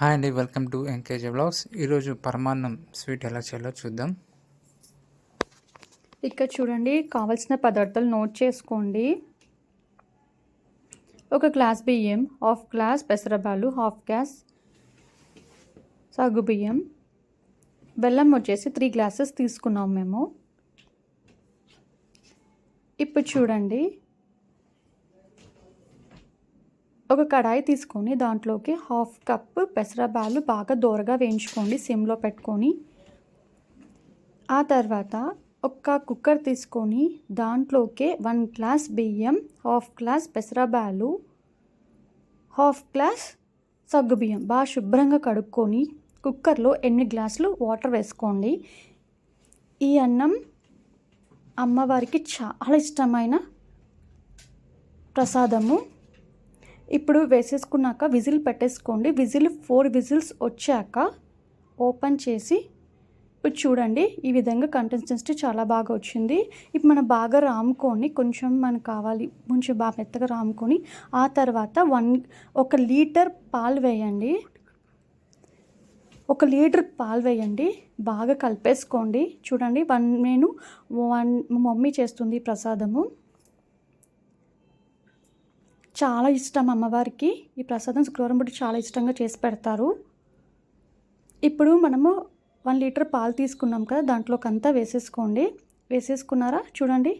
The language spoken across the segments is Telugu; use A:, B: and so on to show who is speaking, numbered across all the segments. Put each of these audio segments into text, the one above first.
A: హాయ్ అండి వెల్కమ్ టు ఎంకేజీ బ్లాగ్స్ ఈరోజు పరమాన్నం స్వీట్ ఎలా చేయాలో చూద్దాం.
B: ఇక్కడ చూడండి కావాల్సిన పదార్థాలు నోట్ చేసుకోండి. ఒక గ్లాస్ బియ్యం హాఫ్ గ్లాస్ పెసరబాలు హాఫ్ గ్లాస్ సగ్గు బియ్యం. బెల్లం వచ్చేసి త్రీ గ్లాసెస్ తీసుకున్నాం మేము. ఇప్పుడు చూడండి ఒక కడాయి తీసుకొని దాంట్లోకి హాఫ్ కప్ పెసరబాలు బాగా దోరగా వేయించుకోండి సిమ్లో పెట్టుకొని. ఆ తర్వాత ఒక కుక్కర్ తీసుకొని దాంట్లోకి వన్ గ్లాస్ బియ్యం హాఫ్ గ్లాస్ పెసరబాలు హాఫ్ గ్లాస్ సగ్గుబియ్యం బాగా శుభ్రంగా కడుక్కొని కుక్కర్లో ఎన్ని గ్లాసులు వాటర్ వేసుకోండి. ఈ అన్నం అమ్మవారికి చాలా ఇష్టమైన ప్రసాదము. ఇప్పుడు వేసేసుకున్నాక విజిల్ పెట్టేసుకోండి. విజిల్ ఫోర్ విజిల్స్ వచ్చాక ఓపెన్ చేసి ఇప్పుడు చూడండి ఈ విధంగా కన్సిస్టెన్సీ చాలా బాగా వచ్చింది. ఇప్పుడు మనం బాగా రాముకొని కొంచెం మనకు కావాలి కొంచెం బాగా మెత్తగా రాముకొని ఆ తర్వాత వన్ ఒక లీటర్ పాలు వేయండి. ఒక లీటర్ పాలు వేయండి బాగా కలిపేసుకోండి. చూడండి వన్ నేను వన్ మా మమ్మీ చేస్తుంది ప్రసాదము. చాలా ఇష్టం అమ్మవారికి. ఈ ప్రసాదం శుక్రవారం పూట చాలా ఇష్టంగా చేసి పెడతారు. ఇప్పుడు మనము వన్ లీటర్ పాలు తీసుకున్నాం కదా దాంట్లోకి అంతా వేసేసుకోండి. వేసేసుకున్నారా? చూడండి.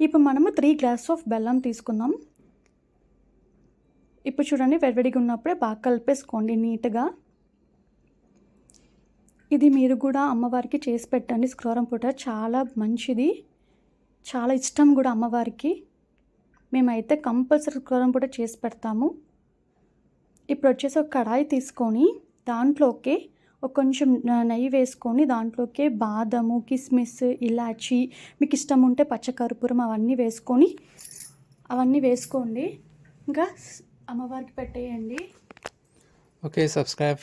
B: ఇప్పుడు మనము త్రీ గ్లాస్ ఆఫ్ బెల్లం తీసుకుందాం ఇప్పుడు చూడండి వెడివిడిగా ఉన్నప్పుడే బాగా కలిపేసుకోండి నీట్గా. ఇది మీరు కూడా అమ్మవారికి చేసి పెట్టండి. శుక్రవారం పూట చాలా మంచిది. చాలా ఇష్టం కూడా అమ్మవారికి. మేమైతే కంపల్సరీ శుక్రవారం పూట చేసి పెడతాము. ఇప్పుడు వచ్చేసి ఒక కడాయి తీసుకొని దాంట్లోకి ఒక కొంచెం నెయ్యి వేసుకొని దాంట్లోకి బాదము కిస్మిస్ ఇలాచి మీకు ఇష్టం ఉంటే పచ్చకర్పూరం అవన్నీ వేసుకొని అవన్నీ వేసుకోండి. ఇంకా అమ్మవారికి పెట్టేయండి.
A: Okay subscribe.